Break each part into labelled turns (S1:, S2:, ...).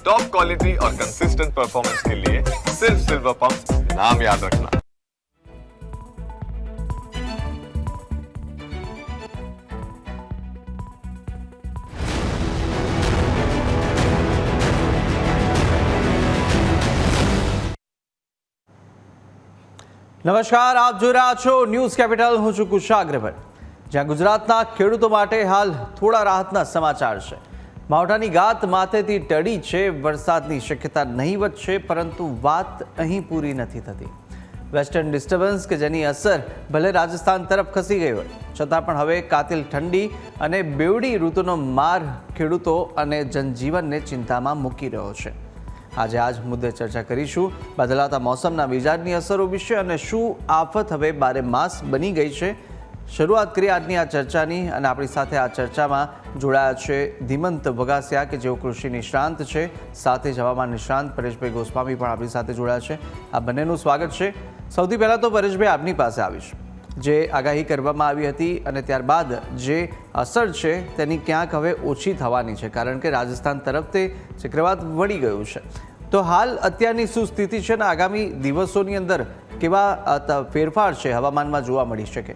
S1: Top quality और consistent performance के लिए सिर्फ सिल्वर पंप नाम याद रखना
S2: નમસ્કાર આપ જોઈ રહ્યા છો ન્યૂઝ કેપિટલ હું છું કુશા અગ્રવર જ્યાં ગુજરાતના ખેડૂતો માટે હાલ થોડા રાહતના સમાચાર છે માવઠાની ગાત માથેથી ટળી છે. વરસાદની શક્યતા નહીવત છે પરંતુ વાત અહીં પૂરી નથી થતી. વેસ્ટર્ન ડિસ્ટર્બન્સ કે જેની અસર ભલે રાજસ્થાન તરફ ખસી ગઈ હોય, છતાં પણ હવે કાતિલ ઠંડી અને બેવડી ઋતુનો માર ખેડૂતો અને જનજીવનને ચિંતામાં મૂકી રહ્યો છે. આજે આજ મુદ્દે ચર્ચા કરીશું. બદલાતા મોસમના મિજાજની અસરો વિશે અને શું આફત હવે બારે માસ બની ગઈ છે શરૂઆત કરીએ આજની આ ચર્ચાની અને આપણી સાથે આ ચર્ચામાં જોડાયા છે ધીમંત વગાસિયા કે જેઓ કૃષિ નિષ્ણાંત છે, સાથે જ હવામાન નિષ્ણાંત પરેશભાઈ ગોસ્વામી પણ આપણી સાથે જોડાયા છે. આ બંનેનું સ્વાગત છે. સૌથી પહેલાં તો પરેશભાઈ આપની પાસે આવીશ. જે આગાહી કરવામાં આવી હતી અને ત્યારબાદ જે અસર છે તેની ક્યાંક હવે ઓછી થવાની છે, કારણ કે રાજસ્થાન તરફ તે ચક્રવાત વળી ગયું છે. તો હાલ અત્યારની શું સ્થિતિ છે ને આગામી દિવસોની અંદર કેવા ફેરફાર છે હવામાનમાં જોવા મળી શકે?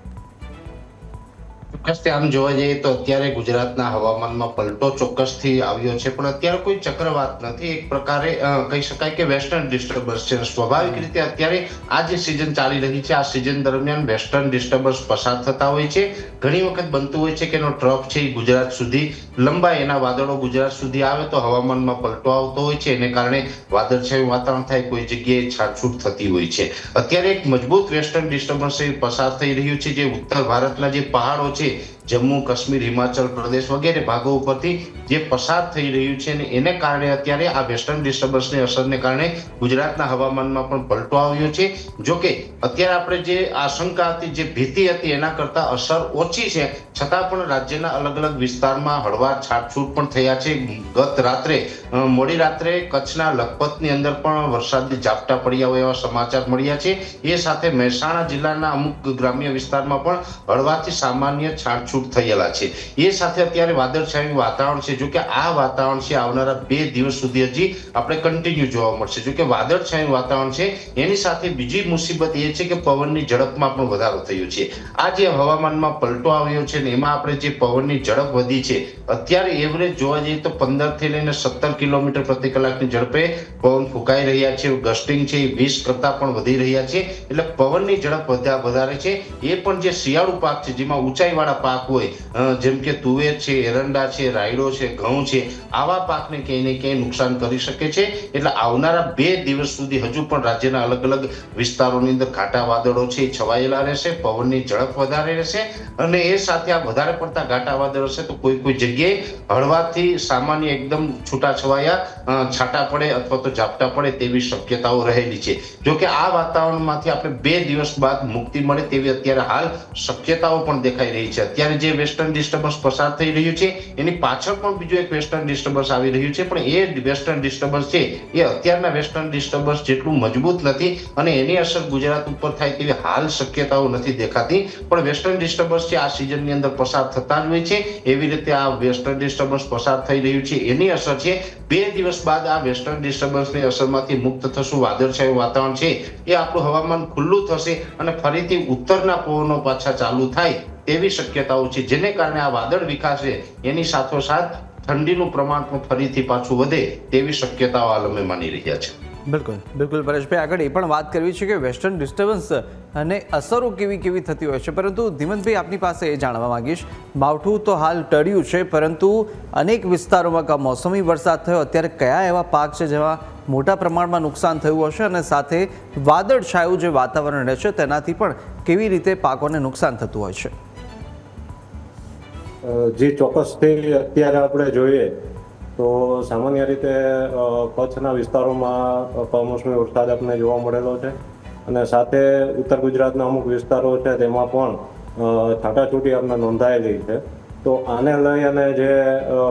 S3: ચોક્કસથી આમ જોવા જઈએ તો અત્યારે ગુજરાતના હવામાનમાં પલટો ચોક્કસથી આવ્યો છે, પણ અત્યારે કોઈ ચક્રવાત નથી. એક પ્રકારે કહી શકાય કે વેસ્ટર્ન ડિસ્ટર્બન્સ છે. સ્વાભાવિક રીતે અત્યારે આ જે સિઝન ચાલી રહી છે, આ સિઝન દરમિયાન વેસ્ટર્ન ડિસ્ટર્બન્સ પસાર થતા હોય છે. ઘણી વખત બનતું હોય છે કે એનો ટ્રફ છે એ ગુજરાત સુધી લંબાઈ એના વાદળો ગુજરાત સુધી આવે તો હવામાનમાં પલટો આવતો હોય છે. એને કારણે વાદળછાયું વાતાવરણ થાય, કોઈ જગ્યાએ છાટછૂટ થતી હોય છે. અત્યારે એક મજબૂત વેસ્ટર્ન ડિસ્ટર્બન્સ પસાર થઈ રહ્યું છે, જે ઉત્તર ભારતના જે પહાડો છે হচ্ছে જમ્મુ, કાશ્મીર, હિમાચલ પ્રદેશ વગેરે ભાગો ઉપરથી જે પસાર થઈ રહ્યું છે અને એને કારણે અત્યારે આ વેસ્ટર્ન ડિસ્ટર્બન્સની અસરને કારણે ગુજરાતના હવામાનમાં પણ પલટો આવ્યો છે. જો કે અત્યારે આપણે જે આશંકા હતી, જે ભીતિ હતી, એના કરતાં અસર ઓછી છે. છતાં પણ રાજ્યના અલગ અલગ વિસ્તારમાં હળવા છાટછૂટ પણ થયા છે. ગત રાત્રે મોડી રાત્રે કચ્છના લખપતની અંદર પણ વરસાદની ઝાપટા પડ્યા હોય એવા સમાચાર મળ્યા છે. એ સાથે મહેસાણા જિલ્લાના અમુક ગ્રામ્ય વિસ્તારમાં પણ હળવાથી સામાન્ય છાટછૂટ થયેલા છે. એ સાથે અત્યારે વાદળછાયું વાતાવરણ છે. જો કે આ વાતાવરણ છે આવનારા બે દિવસ સુધી હજી આપણે કન્ટિન્યુ જોવા મળશે. જો કે વાદળછાયું વાતાવરણ છે, એની સાથે બીજી મુસીબત એ છે કે પવનની ઝડપમાં પણ વધારો થયો છે. આ જે હવામાનમાં પલટો આવ્યો છે ને એમાં આપણે જે પવનની ઝડપ વધી છે, અત્યારે એવરેજ જોવા જઈએ તો પંદરથી લઈને સત્તર કિલોમીટર પ્રતિ કલાકની ઝડપે પવન ફૂંકાઈ રહ્યા છે. ગસ્ટિંગ છે એ વીસ કરતા પણ વધી રહ્યા છે. એટલે પવનની ઝડપ વધા- વધારે છે. એ પણ જે શિયાળુ પાક છે, જેમાં ઊંચાઈવાળા પાક હોય. જેમ કે તુવેર છે, એરંડા છે, રાયડો છે, ઘઉં છે, આવા પાકને ક્યાંય ને ક્યાંય નુકસાન કરી શકે છે. એટલે આવનારા બે દિવસ સુધી હજુ પણ રાજ્યના અલગ અલગ વિસ્તારોની અંદર ઘાટા વાદળો છે, છવાયેલા રહેશે, પવનની ઝડપ વધારે રહેશે અને એ સાથે આ વધારે પડતા ઘાટા વાદળો હશે તો કોઈ કોઈ જગ્યાએ હળવાથી સામાન્ય એકદમ છૂટાછવાયા છવાયા છાંટા પડે અથવા તો ઝાપટા પડે તેવી શક્યતાઓ રહેલી છે. જો કે આ વાતાવરણમાંથી આપણે બે દિવસ બાદ મુક્તિ મળે તેવી અત્યારે હાલ શક્યતાઓ પણ દેખાઈ રહી છે. અત્યારે જે વેસ્ટર્ન ડિસ્ટર્બન્સ પસાર થઈ રહ્યું છે, એની પાછળ પણ બીજું એક વેસ્ટર્ન ડિસ્ટર્બન્સ આવી રહ્યું છે, પણ એ વેસ્ટર્ન ડિસ્ટર્બન્સ છે, એ અત્યારના વેસ્ટર્ન ડિસ્ટર્બન્સ જેટલું મજબૂત નથી અને એની અસર ગુજરાત ઉપર થાય તેવી હાલ શક્યતાઓ નથી દેખાતી. પણ વેસ્ટર્ન ડિસ્ટર્બન્સ છે, આ સિઝનની અંદર પસાર થતા જ હોય છે, એવી રીતે આ વેસ્ટર્ન ડિસ્ટર્બન્સ પસાર થઈ રહ્યું છે, એની અસર છે, બે દિવસ બાદ આ વેસ્ટર્ન ડિસ્ટર્બન્સની અસરમાંથી મુક્ત થશું વાદળછાયું વાતાવરણ છે, એ આપણું હવામાન ખુલ્લું થશે અને ફરીથી ઉત્તરના પવનો પાછા ચાલુ થાય તેવી શક્યતાઓ છે, જેને કારણે આ વાદળ વિકાસે, એની સાથોસાથ ઠંડીનું પ્રમાણ પણ ફરીથી પાછું વધે તેવી શક્યતાઓ હાલ અમે માની રહ્યા છે.
S2: બિલકુલ બિલકુલ પરેશભાઈ, આગળ એ પણ વાત કરવી છે કે વેસ્ટર્ન ડિસ્ટર્બન્સ અને અસરો કેવી કેવી થતી હોય છે? પરંતુ ધીમંતભાઈ આપની પાસે એ જાણવા માંગીશ. માવઠું તો હાલ ટળ્યું છે, પરંતુ અનેક વિસ્તારોમાં કમોસમી વરસાદ થયો, અત્યારે કયા એવા પાક છે જેમાં મોટા પ્રમાણમાં નુકસાન થયું હશે અને સાથે વાદળછાયું જે વાતાવરણ રહેશે તેનાથી પણ કેવી રીતે પાકોને નુકસાન થતું હોય છે?
S4: જે ચોક્કસથી અત્યારે આપણે જોઈએ, તો સામાન્ય રીતે કચ્છના વિસ્તારોમાં કમોસમી વરસાદ આપણને જોવા મળેલો છે. અને સાથે ઉત્તર ગુજરાતના અમુક વિસ્તારો છે, તેમાં પણ છાંટાછૂટી આપણે નોંધાયેલી છે. તો આને લઈ અને જે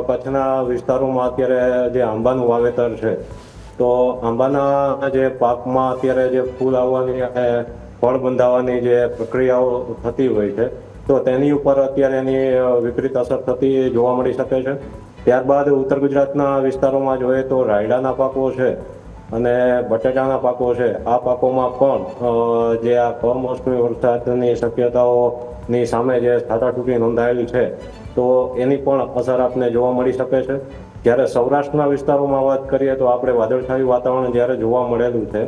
S4: કચ્છના વિસ્તારોમાં અત્યારે જે આંબાનું વાવેતર છે, તો આંબાના જે પાકમાં અત્યારે જે ફૂલ આવવાની અને ફળ બંધાવવાની જે પ્રક્રિયાઓ થતી હોય છે તો તેની ઉપર અત્યારે એની વિપરીત અસર થતી જોવા મળી શકે છે. ત્યારબાદ ઉત્તર ગુજરાતના વિસ્તારોમાં જોઈએ તો રાયડાના પાકો છે અને બટેટાના પાકો છે. આ પાકોમાં પણ જે આ કમોસમી વરસાદની શક્યતાઓની સામે જે છાટાટૂટી નોંધાયેલી છે, તો એની પણ અસર આપને જોવા મળી શકે છે. જ્યારે સૌરાષ્ટ્રના વિસ્તારોમાં વાત કરીએ તો આપણે વાદળછાયું વાતાવરણ જ્યારે જોવા મળેલું છે,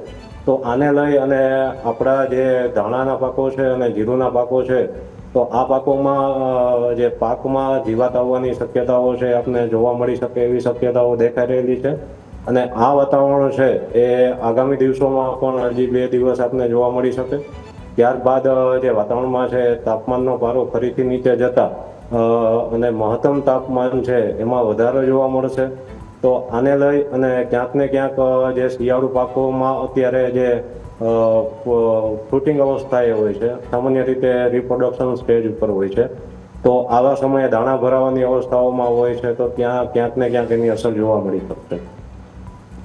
S4: તો આને લઈ અને આપણા જે ધાણાના પાકો છે અને જીરુના પાકો છે તો આ પાકોમાં જે પાકમાં જીવાત આવવાની શક્યતાઓ છે, આપને જોવા મળી શકે એવી શક્યતાઓ દેખાઈ રહેલી છે. અને આ વાતાવરણ છે, એ આગામી દિવસોમાં પણ હજી બે દિવસ આપને જોવા મળી શકે. ત્યારબાદ જે વાતાવરણમાં છે, તાપમાનનો પારો ફરીથી નીચે જતા અને મહત્તમ તાપમાન છે, એમાં વધારો જોવા મળશે. તો આને લઈ અને ક્યાંક ને ક્યાંક જે શિયાળુ પાકોમાં અત્યારે જે ફ્રૂટિંગ અવસ્થા એ હોય છે. સામાન્ય રીતે રિપ્રોડક્શન સ્ટેજ ઉપર હોય છે. તો આવા સમયે દાણા ભરાવાની અવસ્થાઓમાં હોય છે, તો ત્યાં ક્યાંક ને ક્યાંક એની અસર જોવા મળી શકશે.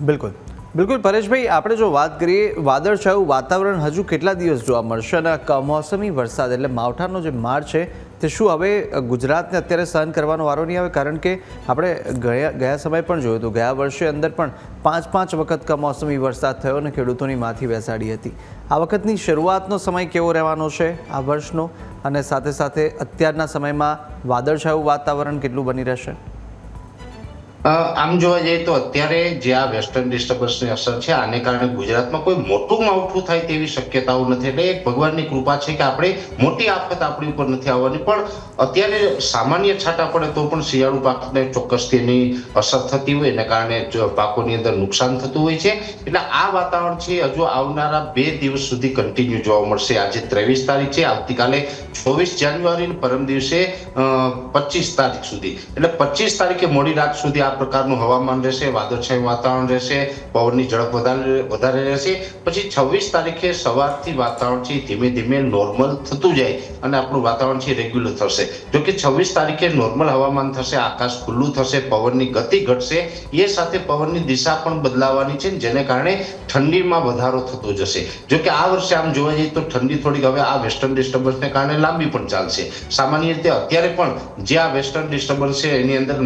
S2: બિલકુલ. બિલકુલ, પરેશભાઈ, આપણે જો વાત કરીએ, વાદળછાયું વાતાવરણ હજુ કેટલા દિવસ જોવા મળશે? અને કમોસમી વરસાદ એટલે માવઠાનો જે માર છે તે શું હવે ગુજરાતને અત્યારે સહન કરવાનો વારો નહીં આવે? કારણ કે આપણે ગયા ગયા સમય પણ જોયું હતું, ગયા વર્ષે અંદર પણ પાંચ પાંચ વખત કમોસમી વરસાદ થયો અને ખેડૂતોની માથી બેસાડી હતી. આ વખતની શરૂઆતનો સમય કેવો રહેવાનો છે આ વર્ષનો? અને સાથે સાથે અત્યારના સમયમાં વાદળછાયું વાતાવરણ કેટલું બની રહેશે?
S3: આમ જોવા જઈએ તો અત્યારે જે આ વેસ્ટર્ન ડિસ્ટર્બન્સની અસર છે, આને કારણે ગુજરાતમાં કોઈ મોટું માવઠું થાય તેવી શક્યતાઓ નથી. એટલે એક ભગવાનની કૃપા છે કે આપણે મોટી આફત આપણી ઉપર નથી આવવાની. પણ અત્યારે સામાન્ય છાંટા પડે તો પણ શિયાળુ પાકને ચોક્કસથી એની અસર થતી હોય. એને કારણે પાકોની અંદર નુકસાન થતું હોય છે. એટલે આ વાતાવરણ છે, હજુ આવનારા બે દિવસ સુધી કન્ટિન્યુ જોવા મળશે. આજે ત્રેવીસ તારીખ છે, આવતીકાલે ચોવીસ જાન્યુઆરી પરમ દિવસે પચીસ તારીખ સુધી. એટલે પચીસ તારીખે મોડી રાત સુધી આ પ્રકારનું હવામાન રહેશે, વાદળછાયું વાતાવરણ રહેશે, પવનની ઝડપ વધારે રહેશે. પછી છવ્વીસ તારીખે સવારથી વાતાવરણ છે ધીમે ધીમે નોર્મલ થતું જાય અને આપણું વાતાવરણ છે રેગ્યુલર થશે. જો કે છવ્વીસ તારીખે નોર્મલ હવામાન થશે, આકાશ ખુલ્લું થશે, પવનની ગતિ ઘટશે. એ સાથે પવનની દિશા પણ બદલાવાની છે જેને કારણે ઠંડીમાં વધારો થતો જશે. જો કે આ વર્ષે આમ જોવા જઈએ તો ઠંડી થોડીક હવે આ વેસ્ટર્ન ડિસ્ટર્બન્સને કારણે લાંબી પણ ચાલશે. સામાન્ય રીતે અત્યારે પણ જે આ વેસ્ટર્ન ડિસ્ટર્બન્સ છે એની અંદર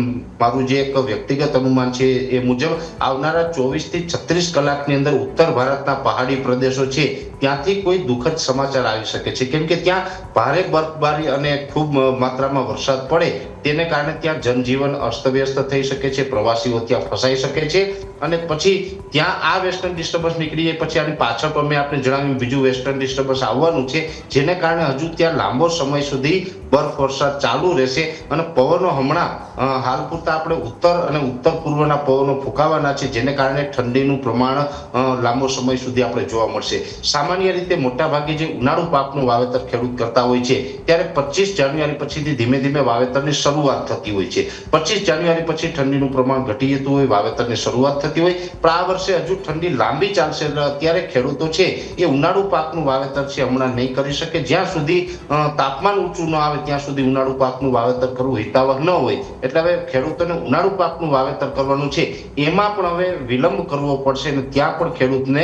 S3: મારું જે એક વ્યક્તિગત અનુમાન છે એ મુજબ આવનારા ચોવીસથી છત્રીસ કલાકની અંદર ઉત્તર ભારતના પહાડી પ્રદેશો છે ત્યાંથી કોઈ દુઃખદ સમાચાર આવી શકે છે. કેમ કે ત્યાં ભારે બરફબારી અને ખૂબ માત્રામાં વરસાદ પડે તેને કારણે ત્યાં જનજીવન અસ્તવ્યસ્ત થઈ શકે છે, પ્રવાસીઓ ત્યાં ફસાઈ શકે છે અને પછી ત્યાં આ વેસ્ટર્ન ડિસ્ટર્બન્સ નીકળી જાય પછી આની પાછળ પણ મેં આપણે જણાવ્યું બીજું વેસ્ટર્ન ડિસ્ટર્બન્સ આવવાનું છે, જેને કારણે હજુ ત્યાં લાંબો સમય સુધી બરફ વરસાદ ચાલુ રહેશે અને પવનો હમણાં હાલ પૂરતા આપણે ઉત્તર અને ઉત્તર પૂર્વના પવનો ફૂંકાવાના છે, જેને કારણે ઠંડીનું પ્રમાણ લાંબો સમય સુધી આપણે જોવા મળશે. સામાન્ય રીતે મોટા ભાગે જે ઉનાળુ પાકનું વાવેતર ખેડૂત કરતા હોય છે, ત્યારે પચીસ જાન્યુઆરી પછીથી ધીમે ધીમે વાવેતરની શરૂઆત થતી હોય છે. પચીસ જાન્યુઆરી પછી ઠંડીનું પ્રમાણ ઘટી જતું હોય, વાવેતરની શરૂઆત થતી હોય. પણ આ વર્ષે હજુ ઠંડી લાંબી ચાલશે અત્યારે ખેડૂતો છે એ ઉનાળુ પાકનું વાવેતર છે હમણાં નહીં કરી શકે. જ્યાં સુધી તાપમાન ઊંચું ન આવે, ત્યાં સુધી ઉનાળુ પાકનું વાવેતર કરવું હિતાવહ ન હોય. એટલે હવે ખેડૂતોને ઉનાળુ પાકનું વાવેતર કરવાનું છે. એમાં પણ હવે વિલંબ કરવો પડશે અને ત્યાં પણ ખેડૂતને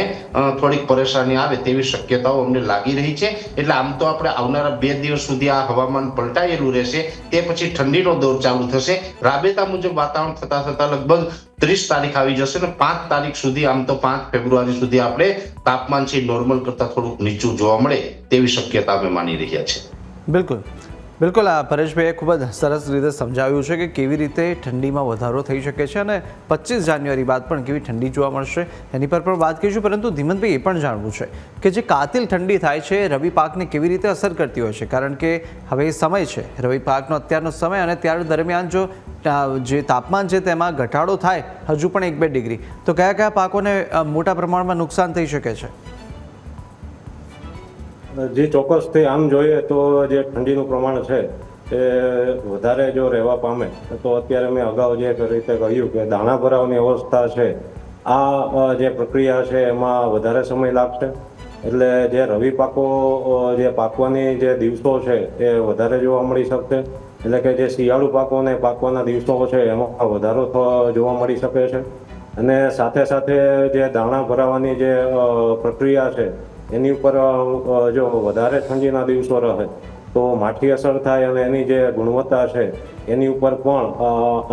S3: થોડીક પરેશાની આવે તેવી શક્યતાઓ અમને લાગી રહી છે. એટલે આમ તો આપણે આવનારા બે દિવસ સુધી આ હવામાન પલટાયેલું રહેશે. તે પછી ઠંડીનો દોર ચાલુ થશે. રાબેતા મુજબ વાતાવરણ થતા થતા લગભગ ત્રીસ તારીખ આવી જશે ને પાંચ તારીખ સુધી આમ તો પાંચ ફેબ્રુઆરી સુધી આપણે તાપમાન છે નોર્મલ કરતા થોડુંક નીચું જોવા મળે તેવી શક્યતા અમે માની રહ્યા છે
S2: બિલકુલ. બિલકુલ, આ પરેશભાઈએ ખૂબ જ સરસ રીતે સમજાવ્યું છે કે કેવી રીતે ઠંડીમાં વધારો થઈ શકે છે અને પચીસ જાન્યુઆરી બાદ પણ કેવી ઠંડી જોવા મળશે એની પર પણ વાત કરીશું. પરંતુ ધીમંતભાઈ એ પણ જાણવું છે કે જે કાતિલ ઠંડી થાય છે, રવિ પાકને કેવી રીતે અસર કરતી હોય છે? કારણ કે હવે એ સમય છે. રવિ પાકનો અત્યારનો સમય અને ત્યાર દરમિયાન જો જે તાપમાન છે તેમાં ઘટાડો થાય, હજુ પણ એક બે ડિગ્રી. તો કયા કયા પાકોને મોટા પ્રમાણમાં નુકસાન થઈ શકે છે?
S4: જે ચોક્કસથી આમ જોઈએ તો જે ઠંડીનું પ્રમાણ છે, એ વધારે જો રહેવા પામે, તો અત્યારે મેં અગાઉ જે રીતે કહ્યું કે દાણા ભરાવની અવસ્થા છે, આ જે પ્રક્રિયા છે એમાં વધારે સમય લાગશે. એટલે જે રવિ પાકો જે પાકવાની જે દિવસો છે એ વધારે જોવા મળી શકશે. એટલે કે જે શિયાળુ પાકોને પાકવાના દિવસો છે એમાં વધારો જોવા મળી શકે છે. અને સાથે સાથે જે દાણા ભરાવાની જે પ્રક્રિયા છે એની ઉપર જો વધારે ઠંડીના દિવસો રહે, તો માઠી અસર થાય અને એની જે ગુણવત્તા છે, એની ઉપર પણ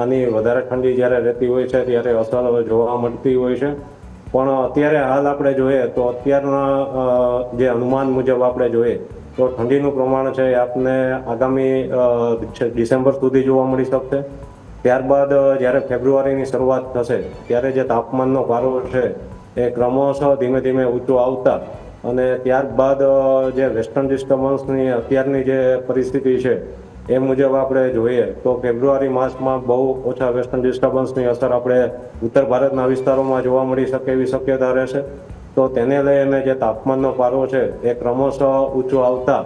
S4: આની વધારે ઠંડી જ્યારે રહેતી હોય છે, ત્યારે અસર જોવા મળતી હોય છે. પણ અત્યારે હાલ આપણે જોઈએ તો અત્યારના જે અનુમાન મુજબ આપણે જોઈએ, તો ઠંડીનું પ્રમાણ છે એ આપને આગામી ડિસેમ્બર સુધી જોવા મળી શકશે. ત્યારબાદ જ્યારે ફેબ્રુઆરીની શરૂઆત થશે, ત્યારે જે તાપમાનનો પારો છે, એ ક્રમશઃ ધીમે ધીમે ઊંચો આવતા અને ત્યારબાદ જે વેસ્ટર્ન ડિસ્ટર્બન્સની અત્યારની જે પરિસ્થિતિ છે, એ મુજબ આપણે જોઈએ તો ફેબ્રુઆરી માસમાં બહુ ઓછા વેસ્ટર્ન ડિસ્ટર્બન્સની અસર આપણે ઉત્તર ભારતના વિસ્તારોમાં જોવા મળી શકે એવી શક્યતા રહેશે. તો તેને લઈને જે તાપમાનનો પારો છે, એ ક્રમશઃ ઊંચો આવતા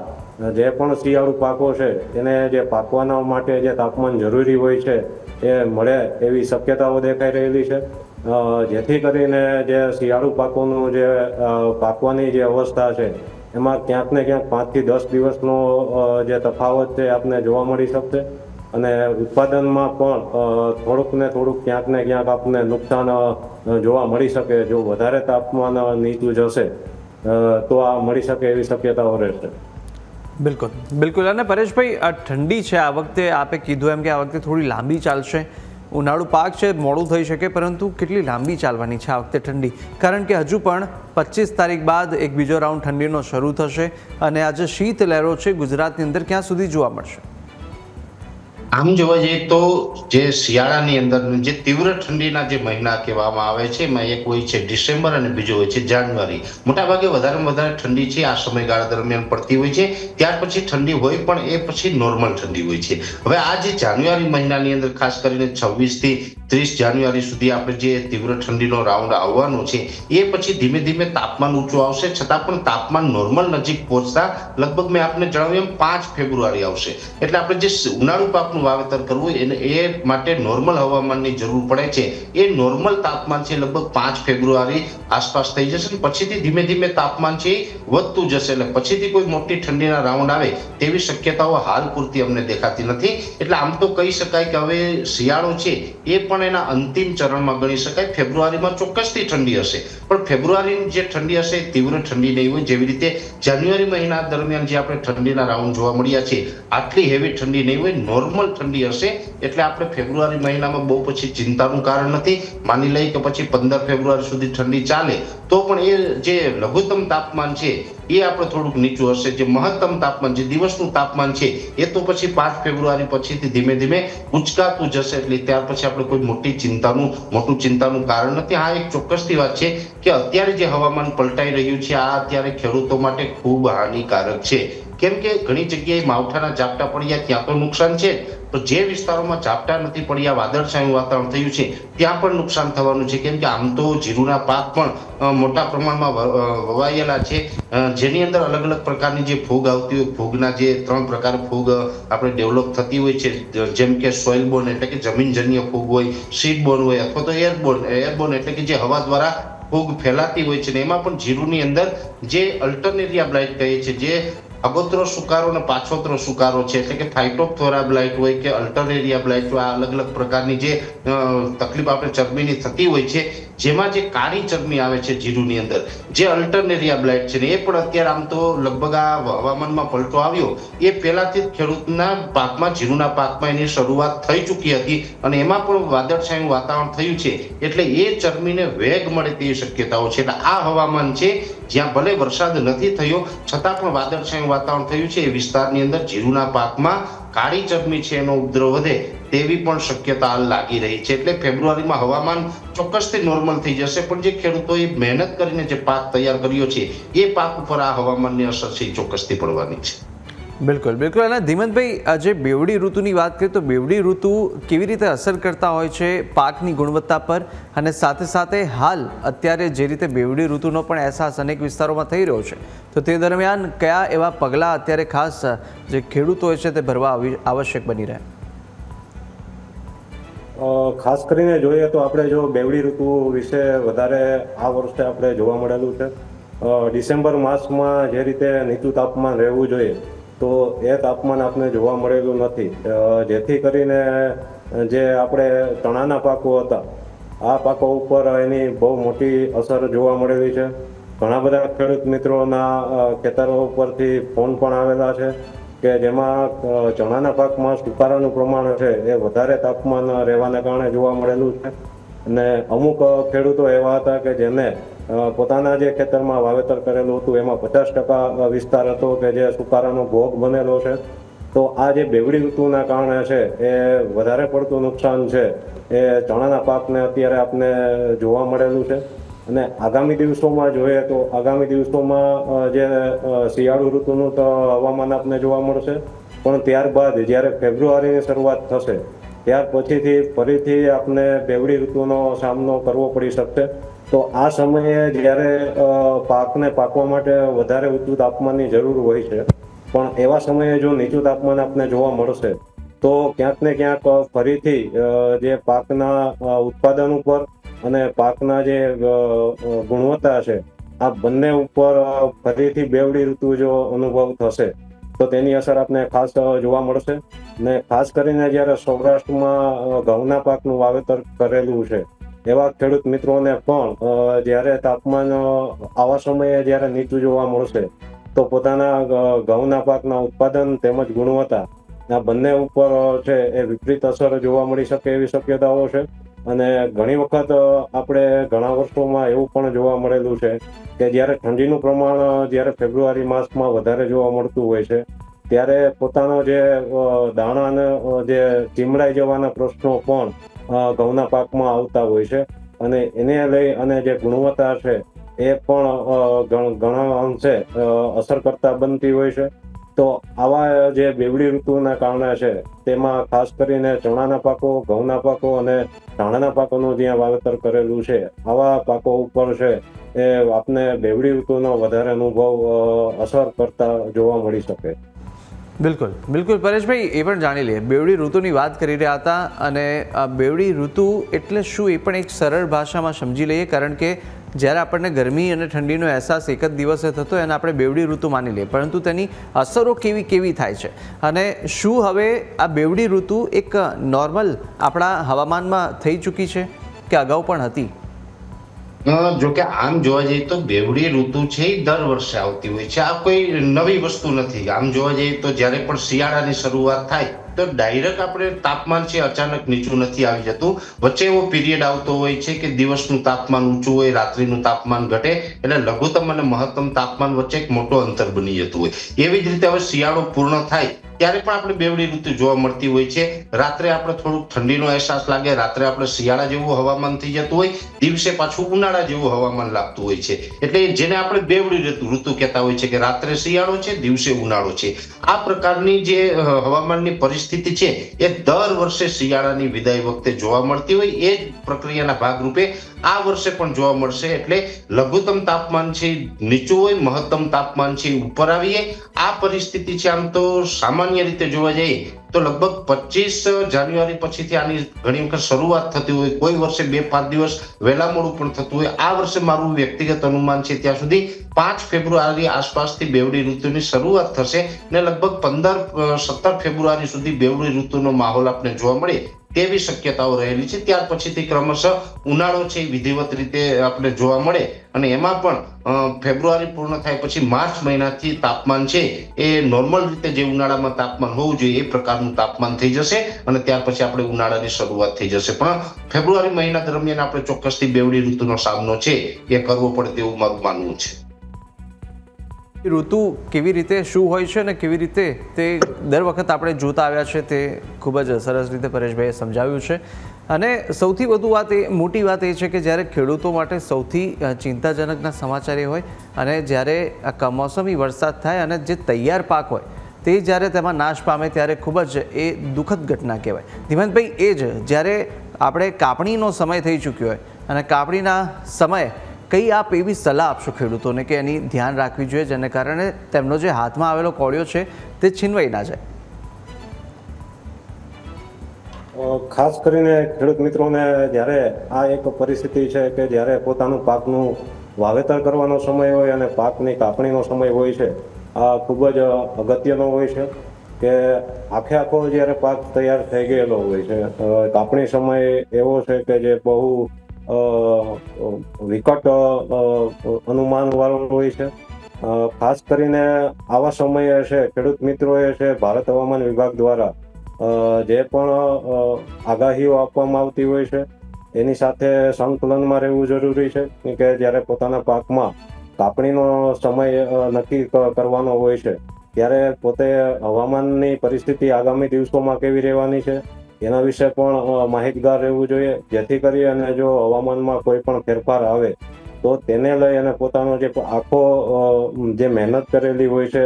S4: જે પણ શિયાળુ પાકો છે, એને જે પાકવાના માટે જે તાપમાન જરૂરી હોય છે, એ મળે એવી શક્યતાઓ દેખાઈ રહેલી છે. જેથી કરીને જે શિયાળુ પાકોનું જે પાકવાની જે અવસ્થા છે, એમાં ક્યાંક ને ક્યાંક પાંચથી દસ દિવસનો જે તફાવત છે આપને જોવા મળી શકશે. અને ઉત્પાદનમાં પણ થોડુંક ને થોડુંક ક્યાંક ને ક્યાંક આપને નુકસાન જોવા મળી શકે. જો વધારે તાપમાન નીચું જશે તો આ મળી શકે એવી શક્યતાઓ રહેશે.
S2: બિલકુલ. બિલકુલ. અને પરેશભાઈ આ ઠંડી છે. આ વખતે આપે કીધું એમ કે આ વખતે થોડી લાંબી ચાલશે. ઉનાળુ પાક છે, મોડું થઈ શકે, પરંતુ કેટલી લાંબી ચાલવાની છે આ વખતે ઠંડી? કારણ કે હજુ પણ પચીસ તારીખ બાદ એક બીજો રાઉન્ડ ઠંડીનો શરૂ થશે અને આ જે શીત લહેરો છે ગુજરાતની અંદર ક્યાં સુધી જોવા મળશે?
S3: આમ જોવા જઈએ તો જે શિયાળાની અંદર જે તીવ્ર ઠંડીના જે મહિના કહેવામાં આવે છે, એમાં એક હોય છે ડિસેમ્બર અને બીજો હોય છે જાન્યુઆરી. મોટાભાગે વધારેમાં વધારે ઠંડી છે આ સમયગાળા દરમિયાન પડતી હોય છે, ત્યાર પછી ઠંડી હોય પણ એ પછી નોર્મલ ઠંડી હોય છે. હવે આ જે જાન્યુઆરી મહિનાની અંદર ખાસ કરીને છવ્વીસથી ત્રીસ જાન્યુઆરી સુધી આપણે જે તીવ્ર ઠંડીનો રાઉન્ડ આવવાનો છે, એ પછી ધીમે ધીમે તાપમાન ઊંચું આવશે. છતાં પણ તાપમાન નોર્મલ નજીક પહોંચતા લગભગ મેં આપને જણાવ્યું એમ પાંચ ફેબ્રુઆરી આવશે. એટલે આપણે જે ઉનાળુ પાકનું વાવેતર કરવું એને, એ માટે નોર્મલ હવામાનની જરૂર પડે છે. એ નોર્મલ તાપમાન છે લગભગ પાંચ ફેબ્રુઆરી આસપાસ થઈ જશે પછીથી ધીમે ધીમે તાપમાન છે વધતું જશે. એટલે પછીથી કોઈ મોટી ઠંડીના રાઉન્ડ આવે તેવી શક્યતાઓ હાલ પૂરતી અમને દેખાતી નથી. એટલે આમ તો કહી શકાય કે હવે શિયાળો છે, એ પણ એના અંતિમ ચરણમાં ગણી શકાય. ફેબ્રુઆરીમાં ચોક્કસથી ઠંડી હશે. પણ ફેબ્રુઆરીની જે ઠંડી હશે, તીવ્ર ઠંડી નહીં હોય જેવી રીતે જાન્યુઆરી મહિના દરમિયાન જે આપણે ઠંડીના રાઉન્ડ જોવા મળ્યા છે, આટલી હેવી ઠંડી નહીં હોય નોર્મલ ઠંડી હશે. એટલે આપણે ફેબ્રુઆરી મહિનામાં બહુ પછી ચિંતાનું કારણ નથી. માની લઈએ કે પછી પંદર ફેબ્રુઆરી સુધી ઠંડી ચાલે. તો પણ એ જે લઘુત્તમ તાપમાન છે એ આપણે થોડુંક નીચું હશે. જે મહત્તમ તાપમાન, જે દિવસનું તાપમાન છે, એ તો પછી પાંચ ફેબ્રુઆરી પછીથી ધીમે ધીમે ઉચકાતું જશે. એટલે ત્યાર પછી આપણે કોઈ મોટી ચિંતાનું, મોટું ચિંતાનું કારણ નથી. આ એક ચોક્કસથી વાત છે કે અત્યારે જે હવામાન પલટાઈ રહ્યું છે, આ અત્યારે ખેડૂતો માટે ખૂબ હાનિકારક છે. કેમ કે ઘણી જગ્યાએ માવઠાના ઝાપટા પડ્યા, ત્યાં તો નુકસાન છે. તો જે વિસ્તારોમાં ઝાપટા નથી પડ્યા, વાદળછાયું વાતાવરણ થયું છે, ત્યાં પણ નુકસાન થવાનું છે. કેમ કે આમ તો જીરુના પાક પણ મોટા પ્રમાણમાં વવાયેલા છે. જેની અંદર અલગ અલગ પ્રકારની જે ફૂગ આવતી હોય, ફૂગના જે ત્રણ પ્રકાર ફૂગ આપણે ડેવલપ થતી હોય છે. જેમ કે સોઇલ બોન એટલે કે જમીનજન્ય ફૂગ હોય, સીડ બોન હોય અથવા તો એરબોન એરબોન એટલે કે જે હવા દ્વારા ફૂગ ફેલાતી હોય છે ને, એમાં પણ જીરુની અંદર જે અલ્ટરનેરિયા બ્લાઇટ કહે છે, જે અગોતરો સુકારો અને પાછોતરો સુકારો છે. એટલે કે ફાઇટોપ્થોરા બ્લાઇટ હોય કે અલ્ટરનેરિયા બ્લાઇટ હોય, આ અલગ અલગ પ્રકારની જે તકલીફ આપણે ચરબીની થતી હોય છે જેમાં જે કાળી ચરમી આવે છે જીરુની અંદર, જે અલ્ટરનેરિયા બ્લાઇટ છે ને, એ પણ અત્યારે આમ તો લગભગ આ હવામાનમાં પલટો આવ્યો. એ પહેલાથી જ ખેડૂતના પાકમાં, જીરુના પાકમાં એની શરૂઆત થઈ ચૂકી હતી અને એમાં પણ વાદળછાયું વાતાવરણ થયું છે. એટલે એ ચરમીને વેગ મળે તેવી શક્યતાઓ છે. એટલે આ હવામાન છે, જ્યાં ભલે વરસાદ નથી થયો, છતાં પણ વાદળછાયું વાતાવરણ થયું છે. એ વિસ્તારની અંદર જીરુના પાકમાં કાળી ચરમી છે એનો ઉપદ્રવ વધે તેવી પણ શક્યતા લાગી રહી છે. એટલે ફેબ્રુઆરીમાં હવામાન ચોક્કસથી નોર્મલ થઈ જશે, પણ જે ખેડૂતોએ મહેનત કરીને જે પાક તૈયાર કર્યો છે, એ પાક ઉપર આ હવામાનની અસર છે ચોક્કસથી પડવાની છે.
S2: બિલકુલ બિલકુલ. અને ધીમંતભાઈ આજે બેવડી ઋતુની વાત કરીએ તો બેવડી ઋતુ કેવી રીતે અસર કરતા હોય છે પાકની ગુણવત્તા પર અને સાથે સાથે હાલ અત્યારે જે રીતે બેવડી ઋતુનો પણ અહેસાસ અનેક વિસ્તારોમાં થઈ રહ્યો છે. તો તે દરમિયાન કયા એવા પગલાં અત્યારે ખાસ જે ખેડૂતો હોય છે તે ભરવા આવી- આવશ્યક બની રહે?
S4: ખાસ કરીને જોઈએ તો આપણે જો બેવડી ઋતુ વિશે વધારે આ વર્ષે આપણે જોવા મળેલું છે. ડિસેમ્બર માસમાં જે રીતે નીચું તાપમાન રહેવું જોઈએ તો એ તાપમાન આપણે જોવા મળેલું નથી. જેથી કરીને જે આપણે ચણાના પાકો હતા, આ પાકો ઉપર એની બહુ મોટી અસર જોવા મળેલી છે. ઘણા બધા ખેડૂત મિત્રોના ખેતરો ઉપરથી ફોન પણ આવેલા છે કે જેમાં ચણાના પાકમાં સુકારાનું પ્રમાણ છે, એ વધારે તાપમાન રહેવાના કારણે જોવા મળેલું છે. અને અમુક ખેડૂતો એવા હતા કે જેને પોતાના જે ખેતરમાં વાવેતર કરેલું હતું, એમાં પચાસ ટકા વિસ્તાર હતો કે જે સુકારાનો ભોગ બનેલો છે. તો આ જે બેવડી ઋતુના કારણે છે, એ વધારે પડતું નુકસાન છે, એ ચણાના પાકને અત્યારે આપને જોવા મળેલું છે. અને આગામી દિવસોમાં જોઈએ તો આગામી દિવસોમાં જે શિયાળુ ઋતુનું તો હવામાન આપને જોવા મળશે. પણ ત્યારબાદ જ્યારે ફેબ્રુઆરીની શરૂઆત થશે, ત્યાર પછીથી ફરીથી આપને બેવડી ઋતુનો સામનો કરવો પડી શકશે. તો આ સમયે જ્યારે પાકને પાકવા માટે વધારે ઊંચું તાપમાનની જરૂર હોય છે, પણ એવા સમયે જો નીચું તાપમાન આપને જોવા મળશે, તો ક્યાંક ને ક્યાંક ફરીથી જે પાકના ઉત્પાદન ઉપર અને પાકના જે ગુણવત્તા છે, આ બંને ઉપર ફરીથી બેવડી ઋતુ જો અનુભવ થશે, તો તેની અસર આપને ખાસ જોવા મળશે. ને ખાસ કરીને જ્યારે સૌરાષ્ટ્રમાં ઘઉંના પાકનું વાવેતર કરેલું છે એવા ખેડૂત મિત્રોને પણ જ્યારે તાપમાન આવા સમયે જ્યારે નીચું જોવા મળશે, તો પોતાના ઘઉંના પાકના ઉત્પાદન તેમજ ગુણવત્તા આ બંને ઉપર છે એ વિપરીત અસર જોવા મળી શકે એવી શક્યતાઓ છે. અને ઘણી વખત આપણે ઘણા વર્ષોમાં એવું પણ જોવા મળેલું છે કે જ્યારે ઠંડીનું પ્રમાણ જ્યારે ફેબ્રુઆરી માસમાં વધારે જોવા મળતું હોય છે, ત્યારે પોતાનો જે દાણાને જે ચીમડાઈ જવાના પ્રશ્નો પણ ઘઉંના પાકમાં આવતા હોય છે. અને એને લઈ અને જે ગુણવત્તા છે, એ પણ ઘણ- અંશે અસર કરતા બનતી હોય છે. તો આવા જે બેવડી ઋતુના કારણે છે, તેમાં ખાસ કરીને ચણાના પાકો, ઘઉંના પાકો અને ધાણાના પાકોનું જ્યાં વાવેતર કરેલું છે, આવા પાકો ઉપર છે, એ આપને બેવડી ઋતુનો વધારે અનુભવ અસર કરતા જોવા મળી શકે.
S2: બિલકુલ. બિલકુલ, પરેશભાઈ, એ પણ જાણી લઈએ. બેવડી ઋતુની વાત કરી રહ્યા હતા અને આ બેવડી ઋતુ એટલે શું એ પણ એક સરળ ભાષામાં સમજી લઈએ, કારણ કે જ્યારે આપણને ગરમી અને ઠંડીનો અહેસાસ એક જ દિવસે થતો એને આપણે બેવડી ઋતુ માની લઈએ. પરંતુ તેની અસરો કેવી કેવી થાય છે? અને શું હવે આ બેવડી ઋતુ એક નોર્મલ આપણા હવામાનમાં થઈ ચૂકી છે? કે અગાઉ પણ હતી?
S3: જો કે આમ જોવા જઈએ તો બેવડી ઋતુ છે એ દર વર્ષે આવતી હોય છે. આ કોઈ નવી વસ્તુ નથી. આમ જોવા જઈએ તો જ્યારે પણ શિયાળાની શરૂઆત થાય, તો ડાયરેક્ટ આપણે તાપમાન છે અચાનક નીચું નથી આવી જતું. વચ્ચે એવો પીરિયડ આવતો હોય છે કે દિવસનું તાપમાન ઊંચું હોય, રાત્રિનું તાપમાન ઘટે, એટલે લઘુત્તમ અને મહત્તમ તાપમાન વચ્ચે એક મોટો અંતર બની જતું હોય. એવી જ રીતે હવે શિયાળો પૂર્ણ થાય ત્યારે પણ આપણે બેવડી ઋતુ જોવા મળતી હોય છે. રાત્રે આપણે થોડુંક ઠંડીનો અહેસાસ લાગે, રાત્રે આપણે શિયાળા જેવું હવામાન થઈ જતું હોય, દિવસે પાછું ઉનાળા જેવું હવામાન લાગતું હોય છે. એટલે જેને આપણે બેવડી ઋતુ કહેતા હોય છે કે રાત્રે શિયાળો છે, દિવસે ઉનાળો છે. આ પ્રકારની જે હવામાનની પરિસ્થિતિ છે, એ દર વર્ષે શિયાળાની વિદાય વખતે જોવા મળતી હોય. એ જ પ્રક્રિયાના ભાગરૂપે આ વર્ષે પણ જોવા મળશે. એટલે લઘુત્તમ તાપમાન છે, નીચું હોય, મહત્તમ તાપમાન છે, ઉપર આવીએ. આ પરિસ્થિતિ છે આમ તો સામાન્ય રીતે જોવા જઈએ તો લગભગ પચીસ જાન્યુઆરી પછીથી આની ઘણી વખત શરૂઆત થતી હોય. કોઈ વર્ષે બે, પાંચ દિવસ વહેલા મોડું પણ થતું હોય. આ વર્ષે મારું વ્યક્તિગત અનુમાન છે ત્યાં સુધી પાંચ ફેબ્રુઆરી આસપાસથી બેવડી ઋતુની શરૂઆત થશે ને લગભગ પંદર સત્તર ફેબ્રુઆરી સુધી બેવડી ઋતુનો માહોલ આપણે જોવા મળે. તેવી શક્યતાઓ રહેલી છે? ત્યાર પછીથી ક્રમશઃ ઉનાળો છે, એ વિધિવત રીતે આપણે જોવા મળે. અને એમાં પણ ફેબ્રુઆરી પૂર્ણ થાય પછી માર્ચ મહિનાથી તાપમાન છે, એ નોર્મલ રીતે જે ઉનાળામાં તાપમાન હોવું જોઈએ, એ પ્રકારનું તાપમાન થઈ જશે. અને ત્યાર પછી આપણે ઉનાળાની શરૂઆત થઈ જશે. પણ ફેબ્રુઆરી મહિના દરમિયાન આપણે ચોક્કસથી બેવડી ઋતુનો સામનો છે, એ કરવો પડે તેવું મારું માનવું છે.
S2: ઋતુ કેવી રીતે, શું હોય છે અને કેવી રીતે તે દર વખત આપણે જોતા આવ્યા છે તે ખૂબ જ સરસ રીતે પરેશભાઈએ સમજાવ્યું છે. અને સૌથી વધુ વાત એ, મોટી વાત એ છે કે જ્યારે ખેડૂતો માટે સૌથી ચિંતાજનકના સમાચાર એ હોય અને જ્યારે આ કમોસમી વરસાદ થાય અને જે તૈયાર પાક હોય તે જ્યારે તેમાં નાશ પામે ત્યારે ખૂબ જ એ દુઃખદ ઘટના કહેવાય. ધીમંતભાઈ એ જ જ્યારે આપણે કાપણીનો સમય થઈ ચૂક્યો હોય અને કાપણીના સમયે કઈ આપ એવી સલાહ આપશો ખેડૂતોને કે એની ધ્યાન રાખવી જોઈએ, જેને કારણે તેમનો જે હાથમાં આવેલો કોળિયો છે તે છીનવાઈ ના જાય?
S4: ખાસ કરીને ખેડૂત મિત્રોને જ્યારે આ એક પરિસ્થિતિ છે કે જ્યારે પોતાનું પાકનું વાવેતર કરવાનો સમય હોય અને પાકની કાપણીનો સમય હોય છે, આ ખૂબ જ અગત્યનો હોય છે કે આખે આખો જ્યારે પાક તૈયાર થઈ ગયેલો હોય છે કાપણી સમય એવો છે કે જે બહુ વિકટ અનુમાન વાળો હોય છે. ખાસ કરીને આવા સમયે છે, ખેડૂત મિત્રોએ છે, ભારત હવામાન વિભાગ દ્વારા જે પણ આગાહીઓ આપવામાં આવતી હોય છે, એની સાથે સંકલનમાં રહેવું જરૂરી છે, કે જ્યારે પોતાના પાકમાં કાપણીનો સમય નક્કી કરવાનો હોય છે, ત્યારે પોતે હવામાનની પરિસ્થિતિ આગામી દિવસોમાં કેવી રહેવાની છે એના વિશે પણ માહિતગાર રહેવું જોઈએ. જેથી કરી અને જો હવામાનમાં કોઈ પણ ફેરફાર આવે, તો તેને લઈ અને પોતાનો જે આખો જે મહેનત કરેલી હોય છે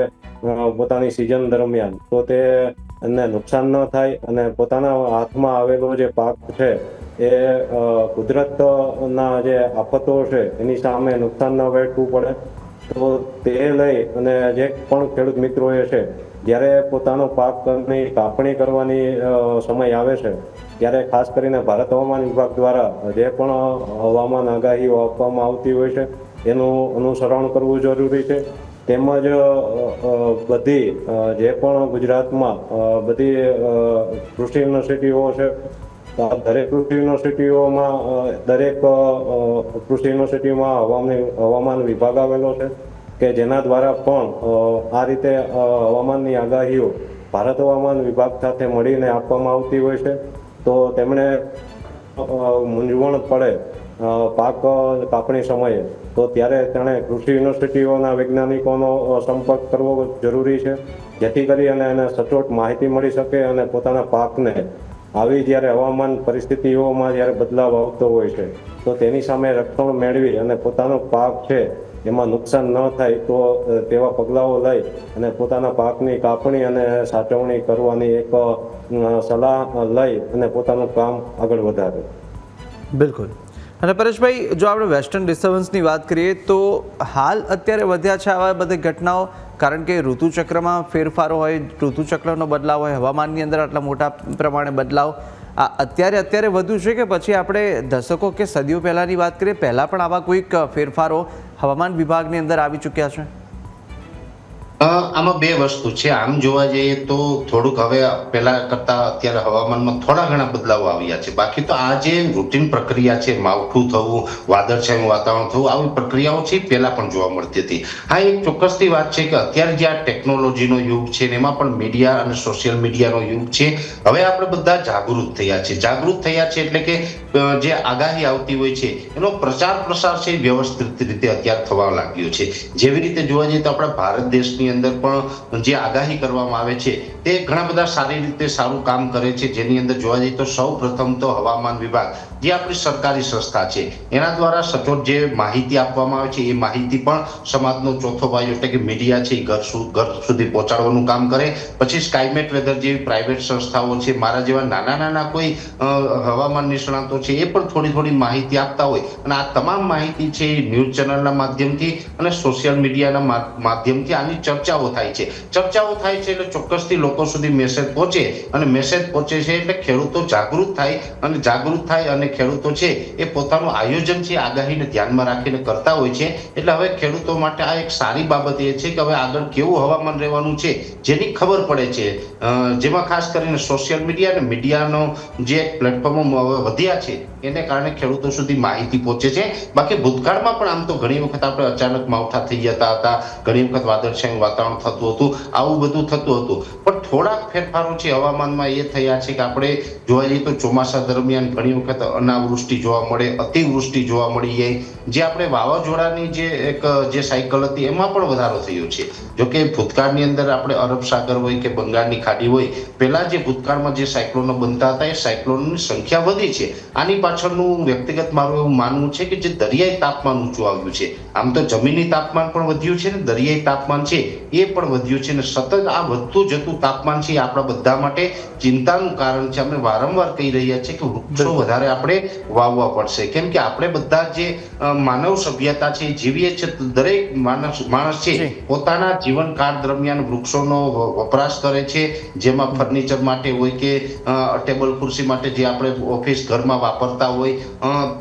S4: પોતાની સિઝન દરમિયાન, તો તે એને નુકસાન ન થાય અને પોતાના હાથમાં આવેલો જે પાક છે, એ કુદરતના જે આફતો છે, એની સામે નુકસાન ન વેઠવું પડે. તો તે લઈ અને જે પણ ખેડૂત મિત્રોએ છે જ્યારે પોતાનો પાકની કાપણી કરવાની સમય આવે છે, ત્યારે ખાસ કરીને ભારત હવામાન વિભાગ દ્વારા જે પણ હવામાન આગાહીઓ આપવામાં આવતી હોય છે, એનું અનુસરણ કરવું જરૂરી છે. તેમજ બધી જે પણ ગુજરાતમાં બધી કૃષિ યુનિવર્સિટીઓ છે દરેક કૃષિ યુનિવર્સિટીઓમાં દરેક કૃષિ યુનિવર્સિટીમાં હવામાન હવામાન વિભાગ આવેલો છે. કે જેના દ્વારા પણ આ રીતે હવામાનની આગાહીઓ ભારત હવામાન વિભાગ સાથે મળીને આપવામાં આવતી હોય છે, તો તેમણે મૂંઝવણ પડે પાક કાપણી સમયે, તો ત્યારે તેણે કૃષિ યુનિવર્સિટીઓના વૈજ્ઞાનિકોનો સંપર્ક કરવો જરૂરી છે, જેથી કરી અને એને સચોટ માહિતી મળી શકે અને પોતાના પાકને આવી જ્યારે હવામાન પરિસ્થિતિઓમાં જ્યારે બદલાવ આવતો હોય છે, તો તેની સામે રક્ષણ મેળવી અને પોતાનો પાક છે એમાં નુકસાન ન થાય તો તેવા પગલાઓ લઈ અને પોતાના પાકની કાપણી અને સાચવણી કરવાની એક સલાહ લઈ અને પોતાનું કામ આગળ વધારે.
S2: બિલકુલ. અને પરેશભાઈ, જો આપણે વેસ્ટર્ન ડિસ્ટર્બન્સની વાત કરીએ, તો હાલ અત્યારે વધ્યા છે આવા બધી ઘટનાઓ, કારણ કે ઋતુચક્રમાં ફેરફારો હોય, ઋતુચક્રનો બદલાવ હોય, હવામાનની અંદર આટલા મોટા પ્રમાણે બદલાવ. આ અત્યારે અત્યારે વધુ છે કે પછી આપણે દશકો કે સદીઓ પહેલાંની વાત કરીએ, પહેલાં પણ આવા કોઈક ફેરફારો હવામાન વિભાગની અંદર આવી ચૂક્યા છે?
S3: આમાં બે વસ્તુ છે. આમ જોવા જઈએ તો થોડુંક હવે પહેલા કરતા અત્યારે હવામાનમાં થોડા ઘણા બદલાવો આવ્યા છે. બાકી તો આ જે રૂટીન પ્રક્રિયા છે, માવઠું થવું, વાદળછાયું વાતાવરણ થવું, આવી પ્રક્રિયાઓ છે પહેલા પણ જોવા મળતી હતી. હા, એક ચોક્કસથી વાત છે કે અત્યારે જે આ ટેકનોલોજીનો યુગ છે એમાં પણ મીડિયા અને સોશિયલ મીડિયાનો યુગ છે. હવે આપણે બધા જાગૃત થયા છે. જાગૃત થયા છે એટલે કે જે આગાહી આવતી હોય છે, એનો પ્રચાર પ્રસાર છે વ્યવસ્થિત રીતે અત્યારે થવા લાગ્યો છે. જેવી રીતે જોવા જઈએ તો આપણા ભારત દેશની અંદર પણ જે આગાહી કરવામાં આવે છે, તે ઘણા બધા સારી રીતે સારું કામ કરે છે. જેની અંદર જોવા જઈએ તો સૌ પ્રથમ તો હવામાન વિભાગ, જે આપણી સરકારી સંસ્થા છે, એના દ્વારા સચોટ જે માહિતી આપવામાં આવે છે, એ માહિતી પણ સમાજનો ચોથો ભાઈ એટલે કે મીડિયા છે, એ ઘર ઘર સુધી પહોંચાડવાનું કામ કરે. પછી સ્કાયમેટ વેધર જેવી પ્રાઇવેટ સંસ્થાઓ છે, મારા જેવા નાના નાના કોઈ હવામાન નિષ્ણાતો છે, એ પણ થોડી થોડી માહિતી આપતા હોય. અને આ તમામ માહિતી છે એ ન્યૂઝ ચેનલના માધ્યમથી અને સોશિયલ મીડિયાના માધ્યમથી આની ચર્ચાઓ થાય છે. ચર્ચાઓ થાય છે એટલે ચોક્કસથી લોકો સુધી મેસેજ પહોંચે અને મેસેજ પહોંચે છે એટલે ખેડૂતો જાગૃત થાય અને જાગૃત થાય અને ખેડૂતો છે એ પોતાનું આયોજન છે આગાહીને ધ્યાનમાં રાખીને કરતા હોય છે. એટલે હવે ખેડૂતો માટે આ એક સારી બાબત એ છે કે હવે આગળ કેવું હવામાન રહેવાનું છે જેની ખબર પડે છે. જેમાં ખાસ કરીને સોશિયલ મીડિયા અને મીડિયાનો જે પ્લેટફોર્મો હવે વધ્યા છે એને કારણે ખેડૂતો સુધી માહિતી પહોંચે છે. બાકી ભૂતકાળમાં પણ આમ તો ઘણી વખત આપણે અચાનક માવઠા થઈ જતા હતા, ઘણી વખત વાદળછાયું વાતાવરણ થતું હતું, આવું બધું થતું હતું. પણ થોડાક ફેરફારો છે હવામાનમાં એ થયા છે કે આપણે જોવા જઈએ તો ચોમાસા દરમિયાન ઘણી વખત અનાવૃષ્ટિ જોવા મળે, અતિવૃષ્ટિ જોવા મળી જાય. જે આપણે વાવાઝોડાની જે એક, જે સાયકલ હતી એમાં પણ વધારો થયો છે. જો કે ભૂતકાળની અંદર આપણે અરબ સાગર હોય કે બંગાળની ખાડી હોય, પહેલાં જે ભૂતકાળમાં જે સાયક્લોનો બનતા હતા એ સાયક્લોનની સંખ્યા વધી છે. આની પાછળનું વ્યક્તિગત મારું એવું માનવું છે કે જે દરિયાઈ તાપમાન ઊંચું આવ્યું છે. આમ તો જમીની તાપમાન પણ વધ્યું છે ને દરિયાઈ તાપમાન છે એ પણ વધ્યું છે અને સતત આ વધતું જતું તાપમાન છે આપણા બધા માટે ચિંતાનું કારણ છે. અમે વારંવાર કહી રહ્યા છીએ કે વૃક્ષો વધારે આપણે વાવવા પડશે. કેમ કે આપણે બધા જે માનવ સભ્યતા છે જીવીએ છે દરેક માણસ માણસ છે
S2: પોતાના
S3: પોતાના જીવનકાળ દરમિયાન વૃક્ષોનો વપરાશ કરે છે. જેમાં ફર્નિચર માટે હોય કે ટેબલ ખુરશી માટે જે આપણે ઓફિસ ઘરમાં વાપરતા હોય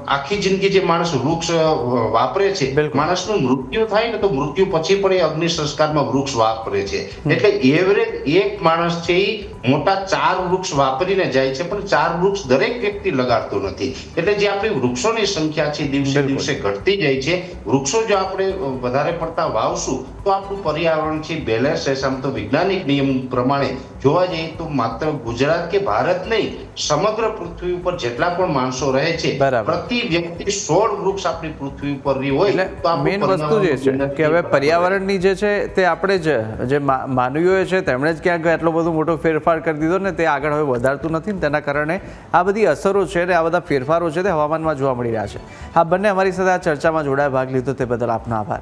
S3: આખી જિંદગી જે માણસ વૃક્ષ વાપરે છે માણસનું મૃત્યુ થાય ને તો મૃત્યુ પછી પણ એ અગ્નિ સંસ્કારમાં વૃક્ષ વાપરે છે. એટલે એવરેજ એક માણસ છે એ મોટા ચાર વૃક્ષ વાપરીને જાય છે પણ ચાર વૃક્ષ દરેક વ્યક્તિ લગાડતો નથી. એટલે જે આપણી વૃક્ષોની સંખ્યા છે દિવસે દિવસે ઘટતી જાય છે વૃક્ષો જો આપણે વધારે પડતા વાવશું તો આપણું પર્યાવરણ છે બેલેન્સ રહેશે. આમ તો વૈજ્ઞાનિક નિયમ પ્રમાણે જોવા જઈએ તો માત્ર ગુજરાત કે ભારત નહીં સમગ્ર પૃથ્વી ઉપર જેટલા પણ માણસો રહે છે. પ્રતિ વ્યક્તિ સોળ વૃક્ષ આપણી પૃથ્વી ઉપર હોય તો
S2: મેઇન વસ્તુ જે છે કે હવે પર્યાવરણની જે છે તે આપણે જ જે મા- માનવીઓએ છે તેમણે જ ક્યાંક એટલો બધો મોટો ફેરફાર કરી દીધો ને તે આગળ હવે વધારતું નથી તેના કારણે આ બધી અસરો છે ને આ બધા ફેરફારો છે તે હવામાનમાં જોવા મળી રહ્યા છે. આ બંને અમારી સાથે આ ચર્ચામાં જોડાય, ભાગ લીધો તે બદલ આપનો આભાર.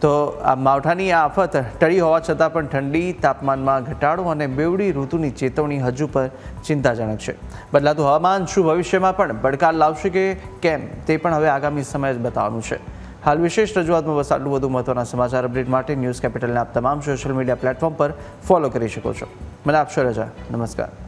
S2: તો આ માવઠાની આ આફત ટળી હોવા છતાં પણ ઠંડી, તાપમાનમાં ઘટાડો અને બેવડી ઋતુની ચેતવણી હજુ પર ચિંતાજનક છે. બદલાતું હવામાન, શું ભવિષ્યમાં પણ પડકાર લાવશે કે કેમ તે પણ હવે આગામી સમય જ બતાવવાનું છે. હાલ વિશેષ રજૂઆતમાં બસ આટલું વધુ મહત્વના સમાચાર અપડેટ માટે ન્યૂઝ કેપિટલના તમામ સોશિયલ મીડિયા પ્લેટફોર્મ પર ફોલો કરી શકો છો. આપશો રજા નમસ્કાર